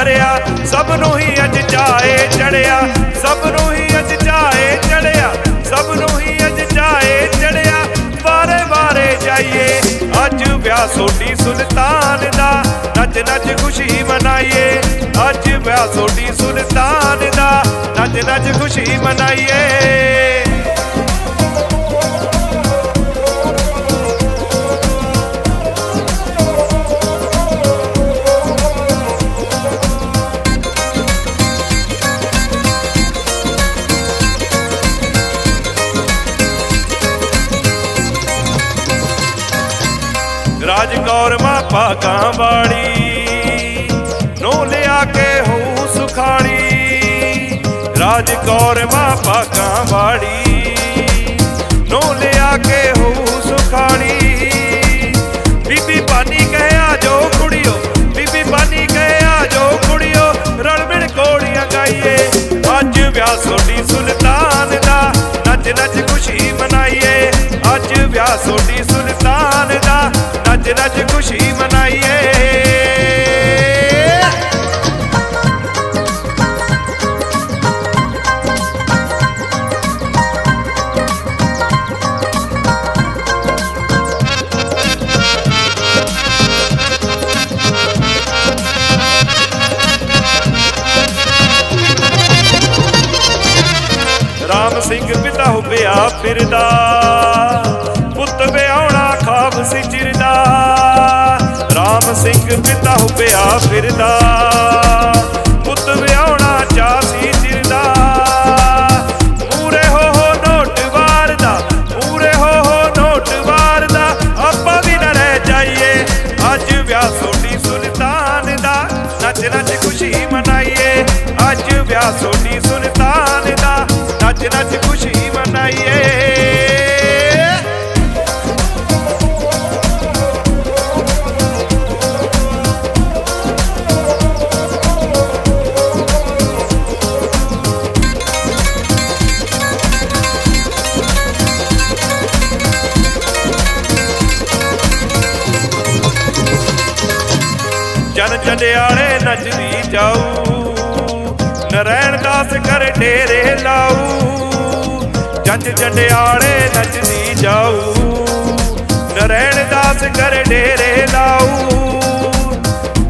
ਭਰਿਆ ਸਭ ਨੂੰ ਹੀ ਅੱਜ ਜਾਏ ਚੜਿਆ ਸਭ ਨੂੰ ਹੀ ਅੱਜ ਚਾਏ ਚੜਿਆ ਸਭ ਨੂੰ ਹੀ ਅੱਜ ਚਾਏ ਚੜਿਆ ਬਾਰੇ ਬਾਰੇ ਜਾਈਏ। ਅੱਜ ਵਿਆਹ ਸੋਢੀ ਸੁਲਤਾਨ ਦਾ, ਨੱਚ ਨੱਚ ਖੁਸ਼ੀ ਮਨਾਈਏ। ਅੱਜ ਵਿਆਹ ਸੋਢੀ ਸੁਲਤਾਨ ਦਾ, ਨੱਚ ਨੱਚ ਖੁਸ਼ੀ ਮਨਾਈਏ। ਕੌਰ ਮਾ ਭਾਗਾਂ ਵਾਲੀ ਨੋ ਲਿਆ ਕੇ ਹੂ ਸੁਖਾਲੀ ਰਾਜ ਕੌਰ ਮਾਂ ਭਾਗਾਂ ਵਾਲੀ ਨੋ ਲਿਆ ਕੇ ਹੂ ਸੁਖਾਲੀ ਬੀਬੀ ਬਾਨੀ ਕਹਿਆ ਜੋ ਕੁੜਿਓ, ਬੀਬੀ ਬਾਨੀ ਕਹਿਆ ਜੋ ਕੁੜਿਓ, ਰਲ ਮਿਲ ਕੋੜੀਆਂ ਗਾਈਏ। ਅੱਜ ਵਿਆਹ ਸੋਡੀ ਸੁਲਤਾਨ ਦਾ ਨੱਚ ਨੱਚ ਖੁਸ਼ੀ ਮਨਾਈਏ। ਅੱਜ ਵਿਆਹ ਸੋਢੀ ਸੁਲਤਾਨ ਫਿਰਦਾ। ਪੁੱਤ ਵਿਆਹਣਾ ਖਾਬ ਸੀ ਰਾਮ ਸਿੰਘ ਪਿਤਾ ਹੁਬਿਆ ਫਿਰਦਾ। ਪੁੱਤ ਵਿਆਹਣਾ ਚਾ ਸੀ ਚਿਰਦਾ ਪੂਰੇ ਹੋ ਹੋ ਨੋਟ ਵਾਰਦਾ। ਪੂਰੇ ਹੋ ਹੋ ਨੋਟ ਵਾਰਦਾ। ਆਪਾਂ ਵੀ ਨਾ ਰਹਿ ਜਾਈਏ। ਅੱਜ ਵਿਆਹ ਸੋਢੀ ਸੁਲਤਾਨ ਦਾ। ਨੱਚ ਨੱਚ ਖੁਸ਼ੀ ਮਨਾਈਏ। ਅੱਜ ਵਿਆਹ ਸੋਢੀ ਸੁਲਤਾਨ ਦਾ। ਨੱਚ ਨੱਚ ਜਨ ਜੰਡਿਆਲੇ ਨੱਚਦੀ ਜਾਊ। ਨਰੈਣ ਦਾਸ ਕਰ ਡੇਰੇ ਲਾਊ। ਜੱਜ ਚੰਡਿਆਲੇ ਨੱਚਦੀ ਜਾਊ। ਨਰੈਣ ਦਾਸ ਕਰ ਡੇਰੇ ਲਾਊ।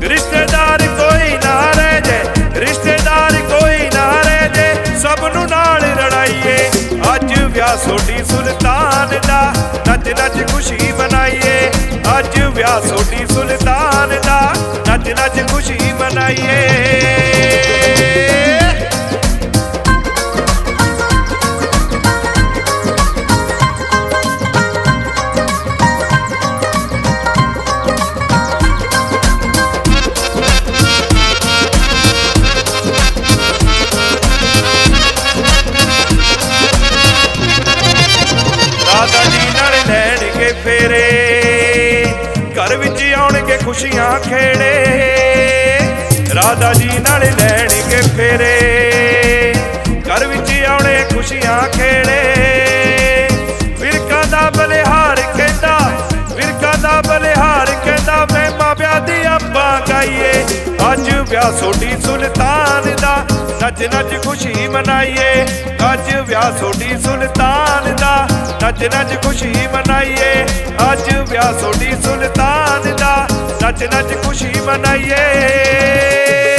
ਰਿਸ਼ਤੇਦਾਰ ਕੋਈ ਨਾ ਰਹਿ ਜੇ, ਰਿਸ਼ਤੇਦਾਰ ਕੋਈ ਨਾ ਰਹਿ ਜੇ, ਸਭ ਨੂੰ ਨਾਲ ਰੜਾਈਏ। ਅੱਜ ਵਿਆਹ ਸੋਢੀ ਸੁਲਤਾਨ ਦਾ, ਨੱਚ ਨੱਚ ਖੁਸ਼ੀ ਮਨਾਈਏ। ਅੱਜ ਵਿਆਹ ਸੋਢੀ ਸੁਲਤਾਨ ਦਾ ਖੁਸ਼ੀ ਜੀ ਨਾਲ ਲੈਣਗੇ ਫੇਰੇ। ਘਰ ਵਿੱਚ ਆਉਣਗੇ ਖੁਸ਼ੀਆਂ ਖੇੜੇ। ਰਾਧਾ ਜੀ ਨਾਲ ਲੈਣਗੇ ਫੇਰੇ। ਘਰ ਵਿੱਚ ਆਉਣੇ ਖੁਸ਼ੀਆਂ ਖੇੜੇ। ਵਿਰਕਾ ਦਾ ਬਲਿਹਾਰ ਕਹਿੰਦਾ ਵਿਰਕਾ ਦਾ ਬਲਿਹਾਰ ਕਹਿੰਦਾ, ਮੈਂ ਮਾਪਿਆਂ ਦੀ ਆਪਾਂ ਗਾਈਏ। ਅੱਜ ਵਿਆਹ ਸੋਢੀ ਸੁਲਤਾਨ ਦਾ ਨੱਚ ਨੱਚ ਖੁਸ਼ੀ ਮਨਾਈਏ। ਅੱਜ ਵਿਆਹ ਸੋਢੀ ਸੁਲਤਾਨ ਦਾ। ਨੱਚ ਨੱਚ ਖੁਸ਼ੀ ਮਨਾਈਏ। ਅੱਜ ਵਿਆਹ ਸੋਢੀ ਸੁਲਤਾਨ ਦਾ। ਨੱਚ ਨੱਚ ਖੁਸ਼ੀ ਮਨਾਈਏ।